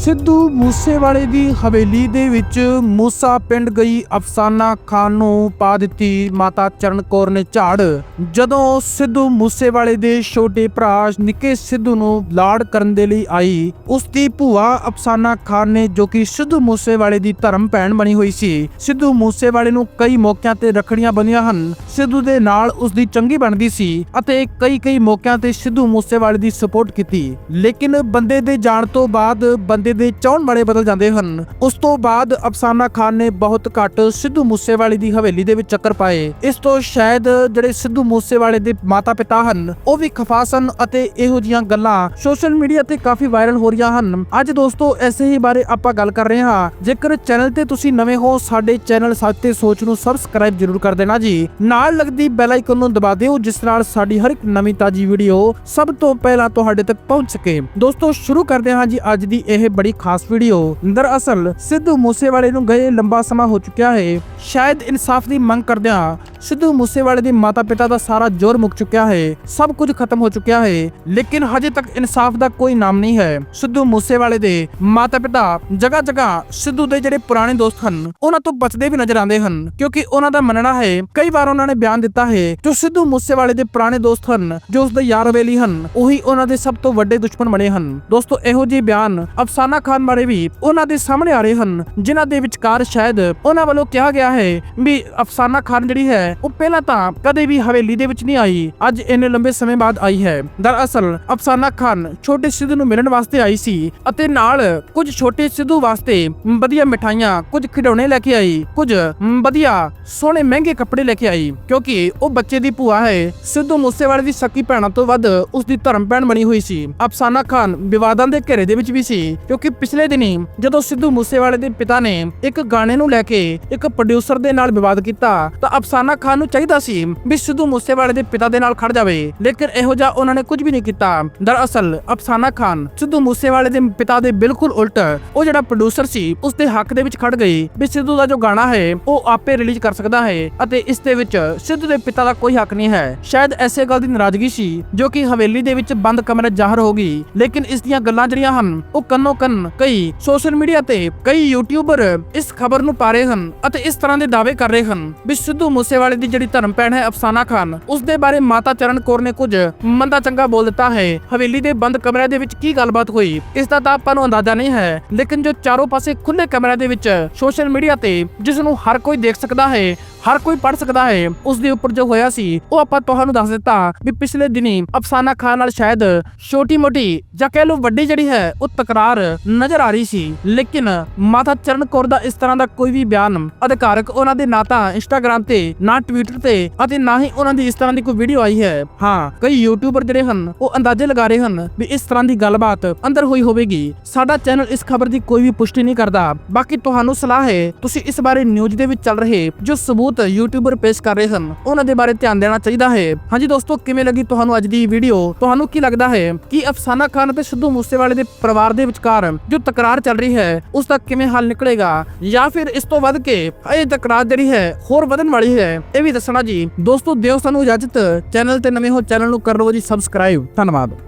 ਸਿੱਧੂ ਮੂਸੇਵਾਲੇ ਦੀ ਹਵੇਲੀ ਦੇ ਵਿੱਚ ਮੂਸਾ ਪਿੰਡ ਗਈ ਅਫਸਾਨਾ ਖਾਨ ਨੂੰ ਪਾ ਦਿੱਤੀ ਮਾਤਾ ਚਰਨ ਕੌਰ ਨੇ ਝਾੜ। ਜਦੋਂ ਸਿੱਧੂ ਮੂਸੇਵਾਲੇ ਦੇ ਛੋਟੇ ਭਰਾ ਨਿੱਕੇ ਸਿੱਧੂ ਨੂੰ ਲਾੜ ਕਰਨ ਦੇ ਲਈ ਆਈ, ਉਸ ਦੀ ਭੂਆ ਅਫਸਾਨਾ ਖਾਨ ਨੇ ਜੋ ਕਿ ਸਿੱਧੂ ਮੂਸੇਵਾਲੇ ਦੀ ਧਰਮ ਭੈਣ ਬਣੀ ਹੋਈ ਸੀ, ਸਿੱਧੂ ਮੂਸੇਵਾਲੇ ਨੂੰ ਕਈ ਮੌਕਿਆਂ ਤੇ ਰੱਖੜੀਆਂ ਬੰਨੀਆਂ ਹਨ। ਸਿੱਧੂ ਦੇ ਨਾਲ ਉਸ ਦੀ ਚੰਗੀ ਬਣਦੀ ਸੀ ਅਤੇ ਕਈ ਕਈ ਮੌਕਿਆਂ ਤੇ ਸਿੱਧੂ ਮੂਸੇਵਾਲੇ ਦੀ ਸਪੋਰਟ ਕੀਤੀ। ਲੇਕਿਨ ਬੰਦੇ ਦੇ ਜਾਣ ਤੋਂ ਬਾਅਦ ਬੰਦੇ ਦੇ ਚਾਹਣ ਵਾਲੇ ਬਦਲ ਜਾਂਦੇ ਹਨ। ਉਸ ਤੋਂ ਬਾਅਦ ਅਫਸਾਨਾ ਖਾਨ ਨੇ ਬਹੁਤ ਘੱਟ ਸਿੱਧੂ ਮੂਸੇਵਾਲੇ ਦੀ ਹਵੇਲੀ ਦੇ ਵਿੱਚ ਚੱਕਰ ਪਾਏ। ਇਸ ਤੋਂ ਸ਼ਾਇਦ ਜਿਹੜੇ ਸਿੱਧੂ ਮੂਸੇਵਾਲੇ ਦੇ ਮਾਤਾ ਪਿਤਾ ਹਨ, ਉਹ ਵੀ ਖਫਾ ਸਨ ਅਤੇ ਇਹੋ ਜੀਆਂ ਗੱਲਾਂ ਸੋਸ਼ਲ ਮੀਡੀਆ ਤੇ ਕਾਫੀ ਵਾਇਰਲ ਹੋ ਰਹੀਆਂ ਹਨ। ਅੱਜ ਦੋਸਤੋ, ਐਸੇ ਹੀ ਬਾਰੇ ਆਪਾਂ ਗੱਲ ਕਰ ਰਹੇ ਹਾਂ। ਜੇਕਰ ਚੈਨਲ ਤੇ ਤੁਸੀਂ ਨਵੇਂ ਹੋ, ਸਾਡੇ ਚੈਨਲ ਸੱਚ ਤੇ ਸੋਚ ਨੂੰ ਸਬਸਕ੍ਰਾਈਬ ਜਰੂਰ ਕਰ ਦੇਣਾ ਜੀ। ਨਾਲ ਲੱਗਦੀ ਬੈਲ ਆਈਕਨ ਨੂੰ ਦਬਾ ਦਿਓ, ਜਿਸ ਨਾਲ ਸਾਡੀ ਹਰ ਇੱਕ ਨਵੀਂ ਤਾਜੀ ਵੀਡੀਓ ਸਭ ਤੋਂ ਪਹਿਲਾਂ ਤੁਹਾਡੇ ਤੱਕ ਪਹੁੰਚ ਸਕੇ। ਦੋਸਤੋ, ਸ਼ੁਰੂ ਕਰਦੇ ਹਾਂ ਜੀ ਅੱਜ ਦੀ ਇਹ ਬੜੀ ਖਾਸ ਵੀਡੀਓ ਦਰਅਸਲ ਸਿੱਧੂ ਮੂਸੇਵਾਲੇ ਨੂੰ ਗਏ ਲੰਬਾ ਸਮਾਂ ਹੋ ਚੁੱਕਿਆ ਹੈ। ਸ਼ਾਇਦ ਇਨਸਾਫ ਦੀ ਮੰਗ ਕਰਦਿਆਂ ਸਿੱਧੂ ਮੂਸੇਵਾਲੇ ਦੇ ਮਾਤਾ ਪਿਤਾ ਦਾ ਸਾਰਾ ਜ਼ੋਰ ਮੁੱਕ ਚੁੱਕਿਆ ਹੈ। ਸਭ ਕੁਝ ਖਤਮ ਹੋ ਚੁੱਕਿਆ ਹੈ, ਲੇਕਿਨ ਹਜੇ ਤੱਕ ਇਨਸਾਫ ਦਾ ਕੋਈ ਨਾਮ ਨਹੀਂ ਹੈ। ਸਿੱਧੂ ਮੂਸੇਵਾਲੇ ਦੇ ਮਾਤਾ ਪਿਤਾ ਜਗ੍ਹਾ ਜਗ੍ਹਾ ਸਿੱਧੂ ਦੇ ਜਿਹੜੇ ਪੁਰਾਣੇ ਦੋਸਤ ਹਨ, ਉਹਨਾਂ ਤੋਂ ਬਚਦੇ ਵੀ ਨਜ਼ਰ ਆਉਂਦੇ ਹਨ, ਕਿਉਂਕਿ ਉਹਨਾਂ ਦਾ ਮੰਨਣਾ ਹੈ, ਕਈ ਵਾਰ ਉਹਨਾਂ ਨੇ ਬਿਆਨ ਦਿੱਤਾ ਹੈ, ਜੋ ਸਿੱਧੂ ਮੂਸੇਵਾਲੇ ਦੇ ਪੁਰਾਣੇ ਦੋਸਤ ਹਨ, ਜੋ ਉਸ ਦੇ ਯਾਰ ਵੇਲੀ ਹਨ, ਉਹੀ ਉਹਨਾਂ ਦੇ ਸਭ ਤੋਂ ਵੱਡੇ ਦੁਸ਼ਮਣ ਬਣੇ ਹਨ। ਦੋਸਤੋ, ਇਹੋ ਜਿਹੇ ਬਿਆਨ ਅਫਸਾਨਾ ਖਾਨ ਬਾਰੇ ਵੀ ਉਹਨਾਂ ਦੇ ਸਾਹਮਣੇ ਆ ਰਹੇ ਹਨ, ਜਿਨ੍ਹਾਂ ਦੇ ਵਿਚਕਾਰ ਸ਼ਾਇਦ ਉਹਨਾਂ ਵੱਲੋਂ ਕਿਹਾ ਗਿਆ ਹੈ ਵੀ ਅਫਸਾਨਾ ਖਾਨ ਜਿਹੜੀ ਹੈ, ਉਹ ਪਹਿਲਾਂ ਤਾਂ ਕਦੇ ਵੀ ਹਵੇਲੀ ਦੇ ਵਿੱਚ ਨਹੀਂ ਆਈ, ਅੱਜ ਇੰਨੇ ਲੰਬੇ ਸਮੇਂ ਬਾਅਦ ਆਈ ਹੈ। ਦਰਅਸਲ ਅਫਸਾਨਾ ਖਾਨ ਛੋਟੇ ਸਿੱਧੂ ਨੂੰ ਮਿਲਣ ਵਾਸਤੇ ਆਈ ਸੀ ਅਤੇ ਨਾਲ ਕੁਝ ਛੋਟੇ ਸਿੱਧੂ ਵਾਸਤੇ ਵਧੀਆ ਮਿਠਾਈਆਂ, ਕੁਝ ਖਿਡੌਣੇ ਲੈ ਕੇ ਆਈ, ਕੁਝ ਵਧੀਆ ਸੋਹਣੇ ਮਹਿੰਗੇ ਕੱਪੜੇ ਲੈ ਕੇ ਆਈ, ਕਿਉਂਕਿ ਉਹ ਬੱਚੇ ਦੀ ਭੂਆ ਹੈ। ਸਿੱਧੂ ਮੂਸੇਵਾਲੇ ਦੀ ਸਕੀ ਭੈਣਾਂ ਤੋਂ ਵੱਧ ਉਸ ਦੀ ਧਰਮ ਭੈਣ ਬਣੀ ਹੋਈ ਸੀ। ਅਫਸਾਨਾ ਖਾਨ ਵਿਵਾਦਾਂ ਦੇ ਘੇਰੇ ਦੇ ਵਿੱਚ ਵੀ ਸੀ ਕਿਉਂਕਿ ਪਿਛਲੇ ਦਿਨੀ ਜਦੋਂ ਸਿੱਧੂ ਮੂਸੇਵਾਲੇ ਦੇ ਪਿਤਾ ਨੇ ਇੱਕ ਗਾਣੇ ਨੂੰ ਲੈ ਕੇ ਇੱਕ ਪ੍ਰੋਡਿਊਸਰ ਦੇ ਨਾਲ ਵਿਵਾਦ ਕੀਤਾ, ਤਾਂ ਅਫਸਾਨਾ ਖਾਨ ਨੂੰ ਚਾਹੀਦਾ ਸੀ ਵੀ ਸਿੱਧੂ ਮੂਸੇਵਾਲੇ ਦੇ ਪਿਤਾ ਦੇ ਨਾਲ ਖੜ ਜਾਵੇ। ਲੇਕਿਨ ਇਹੋ ਜਿਹਾ ਉਹਨਾਂ ਨੇ ਕੁਝ ਵੀ ਨਹੀਂ ਕੀਤਾ। ਦਰਅਸਲ ਅਫਸਾਨਾ ਖਾਨ ਸਿੱਧੂ ਮੂਸੇਵਾਲੇ ਦੇ ਪਿਤਾ ਦੇ ਬਿਲਕੁਲ ਉਲਟ ਉਹ ਜਿਹੜਾ ਪ੍ਰੋਡਿਊਸਰ ਸੀ ਉਸ ਦੇ ਹੱਕ ਦੇ ਵਿੱਚ ਖੜ ਗਈ ਵੀ ਸਿੱਧੂ ਦਾ ਜੋ ਗਾਣਾ ਹੈ, ਉਹ ਆਪੇ ਰਿਲੀਜ਼ ਕਰ ਸਕਦਾ ਹੈ ਅਤੇ ਇਸ ਦੇ ਵਿੱਚ ਸਿੱਧੂ ਦੇ ਪਿਤਾ ਦਾ ਕੋਈ ਹੱਕ ਨਹੀਂ ਹੈ। ਸ਼ਾਇਦ ਐਸੇ ਗੱਲ ਦੀ ਨਾਰਾਜ਼ਗੀ ਸੀ ਜੋ ਕਿ ਹਵੇਲੀ ਦੇ ਵਿੱਚ ਬੰਦ ਕਮਰੇ ਜ਼ਾਹਰ ਹੋ ਗਈ। ਲੇਕਿਨ ਇਸ ਦੀਆਂ ਗੱਲਾਂ ਜਿਹੜੀਆਂ ਹਨ, ਉਹ ਕੰਨੋ ਕੰਨ ਕਈ ਸੋਸ਼ਲ ਮੀਡੀਆ ਤੇ ਕਈ ਯੂਟਿਊਬਰ ਇਸ ਖਬਰ ਨੂੰ ਪਾ ਰਹੇ ਹਨ ਅਤੇ ਇਸ ਤਰ੍ਹਾਂ ਦੇ ਦਾਅਵੇ ਕਰ ਰਹੇ ਹਨ। ਵੀ ਸਿੱਧੂ ਮੂਸੇਵਾਲੇ ਦੀ ਜਿਹੜੀ ਧਰਮ ਭੈਣ ਹੈ ਅਫਸਾਨਾ ਖਾਨ ਉਸ ਦੇ ਬਾਰੇ ਮਾਤਾ ਚਰਨ ਕੌਰ ਨੇ ਕੁਝ ਮੰਦਾ ਚੰਗਾ ਬੋਲ ਦਿੱਤਾ ਹੈ। ਹਵੇਲੀ ਦੇ ਬੰਦ ਕਮਰਿਆਂ ਦੇ ਵਿੱਚ ਕੀ ਗੱਲਬਾਤ ਹੋਈ? ਇਸ ਦਾ ਤਾਂ ਆਪਾਂ ਨੂੰ ਅੰਦਾਜ਼ਾ ਨਹੀਂ ਹੈ, ਲੇਕਿਨ ਜੋ ਚਾਰੋਂ ਪਾਸੇ ਖੁੱਲੇ ਕਮਰਿਆਂ ਦੇ ਵਿੱਚ ਸੋਸ਼ਲ ਮੀਡੀਆ ਤੇ ਜਿਸ ਨੂੰ ਹਰ ਕੋਈ ਦੇਖ ਸਕਦਾ ਹੈ ਹਰ ਕੋਈ ਪੜ ਸਕਦਾ ਹੈ। ਉਸ ਦੇ ਉੱਪਰ ਜੋ ਹੋਇਆ ਸੀ, ਉਹ ਆਪਾਂ ਤੁਹਾਨੂੰ ਦੱਸ ਦਿੱਤਾ ਵੀ ਪਿਛਲੇ ਦਿਨੀ ਅਫਸਾਨਾ ਖਾਨ ਨਾਲ ਸ਼ਾਇਦ ਛੋਟੀ ਮੋਟੀ ਜਾਂ ਕਹਿ ਲਓ ਵੱਡੀ ਜਿਹੜੀ ਹੈ, ਉਹ ਤਕਰਾਰ ਨਜ਼ਰ ਆ ਰਹੀ ਸੀ। ਲੇਕਿਨ ਮਾਤਾ ਚਰਨ ਕੌਰ ਦਾ ਇਸ ਤਰ੍ਹਾਂ ਦਾ ਕੋਈ ਵੀ ਬਿਆਨ ਅਧਿਕਾਰਕ ਉਹਨਾਂ ਦੇ ਨਾ ਤਾਂ ਇੰਸਟਾਗ੍ਰam ਤੇ, ਨਾ ਟਵਿੱਟਰ ਤੇ ਅਤੇ ਨਾ ਹੀ ਉਹਨਾਂ ਦੀ ਇਸ ਤਰ੍ਹਾਂ ਦੀ ਕੋਈ ਵੀਡੀਓ ਆਈ ਹੈ। ਹਾਂ, ਕਈ ਯੂਟਿਊਬਰ ਜਿਹੜੇ ਹਨ, ਉਹ ਅੰਦਾਜ਼ੇ ਲਗਾ ਰਹੇ ਹਨ ਵੀ ਇਸ ਤਰ੍ਹਾਂ ਦੀ ਗੱਲਬਾਤ ਅੰਦਰ ਹੋਈ ਹੋਵੇਗੀ। ਸਾਡਾ ਚੈਨਲ ਇਸ ਖਬਰ ਦੀ ਕੋਈ ਵੀ ਪੁਸ਼ਟੀ ਨਹੀਂ ਕਰਦਾ। ਬਾਕੀ ਤੁਹਾਨੂੰ ਸਲਾਹ ਹੈ, ਤੁਸੀਂ ਇਸ ਬਾਰੇ ਨਿਊਜ਼ ਦੇ ਵਿੱਚ ਚੱਲ ਰਹੇ ਜੋ ਸਬੂਤ ਯੂਟਿਊਬਰ ਪੇਸ਼ ਕਰ ਰਹੇ ਸਨ। ਉਹਨਾਂ ਦੇ ਬਾਰੇ ਧਿਆਨ ਦੇਣਾ ਚਾਹੀਦਾ ਹੈ। ਹਾਂਜੀ ਦੋਸਤੋ, ਕਿਵੇਂ ਲੱਗੀ ਤੁਹਾਨੂੰ ਅੱਜ ਦੀ ਵੀਡੀਓ ਤੁਹਾਨੂੰ ਕੀ ਲੱਗਦਾ ਹੈ ਕਿ ਅਫਸਾਨਾ ਖਾਨ ਅਤੇ ਸਿੱਧੂ ਮੂਸੇਵਾਲੇ ਦੇ ਪਰਿਵਾਰ ਦੇ ਵਿਚਕਾਰ ਜੋ ਤਕਰਾਰ ਚੱਲ ਰਹੀ ਹੈ, ਉਸ ਦਾ ਕਿਵੇਂ ਹੱਲ ਨਿਕਲੇਗਾ? ਜਾਂ ਫਿਰ ਇਸ ਤੋਂ ਵੱਧ ਕੇ ਇਹ ਤਕਰਾਰ ਜਿਹੜੀ ਹੈ, ਹੋਰ ਵਧਣ ਵਾਲੀ ਹੈ? ਇਹ ਵੀ ਦੱਸਣਾ ਜੀ। ਦੋਸਤੋ, ਦਿਓ ਸਾਨੂੰ ਇਜਾਜ਼ਤ। ਚੈਨਲ ਤੇ ਨਵੇਂ ਹੋ, ਚੈਨਲ ਨੂੰ ਕਰ ਲਓ ਜੀ ਸਬਸਕ੍ਰਾਈਬ ਧੰਨਵਾਦ।